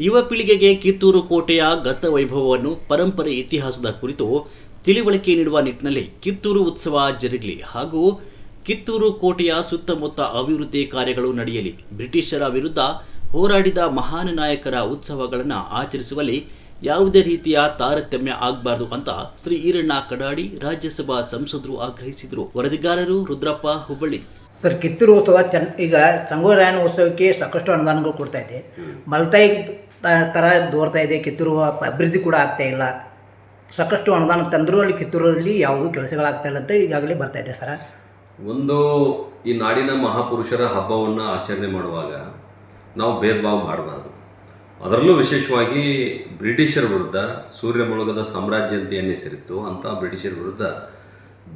ಯುವ ಪೀಳಿಗೆಗೆ ಕಿತ್ತೂರು ಕೋಟೆಯ ಗತ ವೈಭವವನ್ನು ಪರಂಪರೆ ಇತಿಹಾಸದ ಕುರಿತು ತಿಳಿವಳಿಕೆ ನೀಡುವ ನಿಟ್ಟಿನಲ್ಲಿ ಕಿತ್ತೂರು ಉತ್ಸವ ಜರುಗಲಿ ಹಾಗೂ ಕಿತ್ತೂರು ಕೋಟೆಯ ಸುತ್ತಮುತ್ತ ಅಭಿವೃದ್ಧಿ ಕಾರ್ಯಗಳು ನಡೆಯಲಿ ಬ್ರಿಟಿಷರ ವಿರುದ್ಧ ಹೋರಾಡಿದ ಮಹಾನ್ ನಾಯಕರ ಉತ್ಸವಗಳನ್ನು ಆಚರಿಸುವಲ್ಲಿ ಯಾವುದೇ ರೀತಿಯ ತಾರತಮ್ಯ ಆಗಬಾರದು ಅಂತ ಶ್ರೀ ಈರಣ್ಣ ಕಡಾಡಿ ರಾಜ್ಯಸಭಾ ಸಂಸದರು ಆಗ್ರಹಿಸಿದರು. ವರದಿಗಾರರು ರುದ್ರಪ್ಪ ಹುಬ್ಬಳ್ಳಿ. ಸರ್ ಕಿತ್ತೂರು ಉತ್ಸವ ಚೆನ್ನ ಈಗ ಸಂಗೋರಾಯಣ ಉತ್ಸವಕ್ಕೆ ಸಾಕಷ್ಟು ಅನುದಾನಗಳು ಕೊಡ್ತಾ ಇದೆ. ಮಲ್ತಾಯಿ ಥರ ದೋರ್ತಾ ಇದೆ, ಕಿತ್ತೂರು ಅಭಿವೃದ್ಧಿ ಕೂಡ ಆಗ್ತಾ ಇಲ್ಲ. ಸಾಕಷ್ಟು ಅನುದಾನ ತಂದರೂ ಅಲ್ಲಿ ಕಿತ್ತೂರಲ್ಲಿ ಯಾವುದೂ ಕೆಲಸಗಳಾಗ್ತಾ ಇಲ್ಲ ಅಂತ ಈಗಾಗಲೇ ಬರ್ತಾ ಇದೆ ಸರ. ಒಂದು, ಈ ನಾಡಿನ ಮಹಾಪುರುಷರ ಹಬ್ಬವನ್ನು ಆಚರಣೆ ಮಾಡುವಾಗ ನಾವು ಭೇದ ಭಾವ ಮಾಡಬಾರ್ದು. ಅದರಲ್ಲೂ ವಿಶೇಷವಾಗಿ ಬ್ರಿಟಿಷರ ವಿರುದ್ಧ ಸೂರ್ಯ ಮುಳುಗದ ಸಾಮ್ರಾಜ್ಯ ಅಂತ ಏನು ಹೆಸರಿತ್ತು ಅಂಥ ಬ್ರಿಟಿಷರ ವಿರುದ್ಧ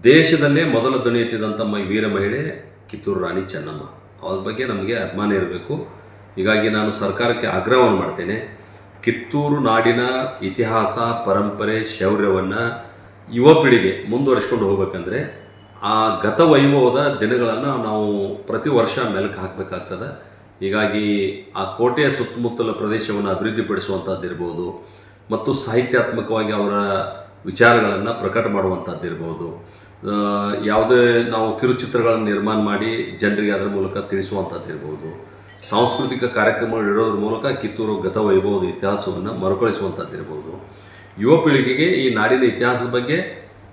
ದೇಶದಲ್ಲೇ ಮೊದಲ ಧ್ವನಿ ವೀರ ಮಹಿಳೆ ಕಿತ್ತೂರು ರಾಣಿ ಚೆನ್ನಮ್ಮ. ಅವ್ರ ಬಗ್ಗೆ ನಮಗೆ ಅಭಿಮಾನ ಇರಬೇಕು. ಹೀಗಾಗಿ ನಾನು ಸರ್ಕಾರಕ್ಕೆ ಆಗ್ರಹವನ್ನು ಮಾಡ್ತೇನೆ. ಕಿತ್ತೂರು ನಾಡಿನ ಇತಿಹಾಸ, ಪರಂಪರೆ, ಶೌರ್ಯವನ್ನು ಯುವ ಪೀಳಿಗೆ ಮುಂದುವರಿಸ್ಕೊಂಡು ಹೋಗ್ಬೇಕಂದ್ರೆ ಆ ಗತ ವೈಭವದ ದಿನಗಳನ್ನು ನಾವು ಪ್ರತಿ ವರ್ಷ ಮೆಲುಕು ಹಾಕಬೇಕಾಗ್ತದೆ. ಹೀಗಾಗಿ ಆ ಕೋಟೆಯ ಸುತ್ತಮುತ್ತಲ ಪ್ರದೇಶವನ್ನು ಅಭಿವೃದ್ಧಿಪಡಿಸುವಂಥದ್ದಿರ್ಬೋದು ಮತ್ತು ಸಾಹಿತ್ಯಾತ್ಮಕವಾಗಿ ಅವರ ವಿಚಾರಗಳನ್ನು ಪ್ರಕಟ ಮಾಡುವಂಥದ್ದಿರ್ಬೋದು ಯಾವುದೇ ನಾವು ಕಿರುಚಿತ್ರಗಳನ್ನು ನಿರ್ಮಾಣ ಮಾಡಿ ಜನರಿಗೆ ಅದರ ಮೂಲಕ ತಿಳಿಸುವಂಥದ್ದಿರ್ಬೋದು ಸಾಂಸ್ಕೃತಿಕ ಕಾರ್ಯಕ್ರಮಗಳು ಇಡೋದ್ರ ಮೂಲಕ ಕಿತ್ತೂರು ಗತವೈಭವದ ಇತಿಹಾಸವನ್ನು ಮರುಕಳಿಸುವಂಥದ್ದಿರ್ಬೋದು ಯುವ ಪೀಳಿಗೆಗೆ ಈ ನಾಡಿನ ಇತಿಹಾಸದ ಬಗ್ಗೆ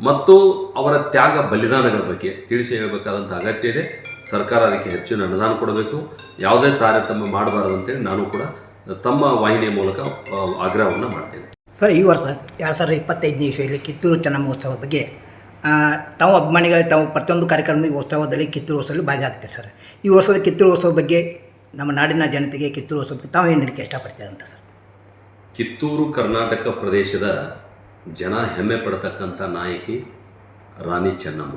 ಮತ್ತು ಅವರ ತ್ಯಾಗ ಬಲಿದಾನಗಳ ಬಗ್ಗೆ ತಿಳಿಸಿ ಹೇಳಬೇಕಾದಂಥ ಅಗತ್ಯ ಇದೆ. ಸರ್ಕಾರ ಅದಕ್ಕೆ ಹೆಚ್ಚಿನ ಅನುದಾನ ಕೊಡಬೇಕು. ಯಾವುದೇ ತಾರತಮ್ಯ ಮಾಡಬಾರದು ಅಂತೇಳಿ ನಾನು ಕೂಡ ತಮ್ಮ ವಾಹಿನಿಯ ಮೂಲಕ ಆಗ್ರಹವನ್ನು ಮಾಡ್ತೇನೆ. ಸರ್, ಈ ವರ್ಷ ಎರಡು ಸಾವಿರದ ಇಪ್ಪತ್ತೈದನೇ ಇಸ್ವಿಯಲ್ಲಿ ಕಿತ್ತೂರು ಚೆನ್ನಮ್ಮ ಉತ್ಸವದ ಬಗ್ಗೆ ತಾವು ಅಭಿಮಾನಿಗಳು ತಾವು ಪ್ರತಿಯೊಂದು ಕಾರ್ಯಕ್ರಮ ಉತ್ಸವದಲ್ಲಿ ಕಿತ್ತೂರು ಉತ್ಸವದಲ್ಲಿ ಭಾಗಿಯಾಗ್ತಾರೆ ಸರ್. ಈ ವರ್ಷದ ಕಿತ್ತೂರು ಉತ್ಸವ ಬಗ್ಗೆ ನಮ್ಮ ನಾಡಿನ ಜನತೆಗೆ ಕಿತ್ತೂರು ಸ್ವಲ್ಪ ತಾವು ಏನು ಹೇಳಲಿಕ್ಕೆ ಇಷ್ಟಪಡ್ತೀರ ಅಂತ ಸರ್? ಕಿತ್ತೂರು ಕರ್ನಾಟಕ ಪ್ರದೇಶದ ಜನ ಹೆಮ್ಮೆ ಪಡ್ತಕ್ಕಂಥ ನಾಯಕಿ ರಾಣಿ ಚೆನ್ನಮ್ಮ.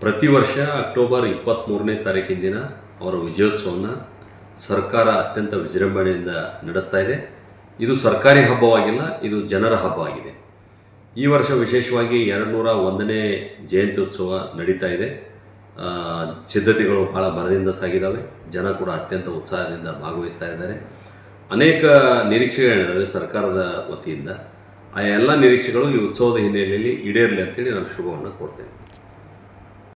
ಪ್ರತಿ ವರ್ಷ ಅಕ್ಟೋಬರ್ ಇಪ್ಪತ್ತ್ಮೂರನೇ ತಾರೀಕಿನ ದಿನ ಅವರ ವಿಜಯೋತ್ಸವನ ಸರ್ಕಾರ ಅತ್ಯಂತ ವಿಜೃಂಭಣೆಯಿಂದ ನಡೆಸ್ತಾ ಇದೆ. ಇದು ಸರ್ಕಾರಿ ಹಬ್ಬವಾಗಿಲ್ಲ, ಇದು ಜನರ ಹಬ್ಬವಾಗಿದೆ. ಈ ವರ್ಷ ವಿಶೇಷವಾಗಿ ಎರಡು ನೂರ ಒಂದನೇ ಜಯಂತ್ಯುತ್ಸವ ನಡೀತಾ ಇದೆ. ಸಿದ್ಧತೆಗಳು ಭಾಳ ಭರದಿಂದ ಸಾಗಿದ್ದಾವೆ ಜನ ಕೂಡ ಅತ್ಯಂತ ಉತ್ಸಾಹದಿಂದ ಭಾಗವಹಿಸ್ತಾ ಇದ್ದಾರೆ. ಅನೇಕ ನಿರೀಕ್ಷೆಗಳಿದ್ದಾವೆ ಸರ್ಕಾರದ ವತಿಯಿಂದ. ಆ ಎಲ್ಲ ನಿರೀಕ್ಷೆಗಳು ಈ ಉತ್ಸವದ ಹಿನ್ನೆಲೆಯಲ್ಲಿ ಈಡೇರಲಿ ಅಂತೇಳಿ ನಾನು ಶುಭವನ್ನು ಕೋರ್ತೇನೆ.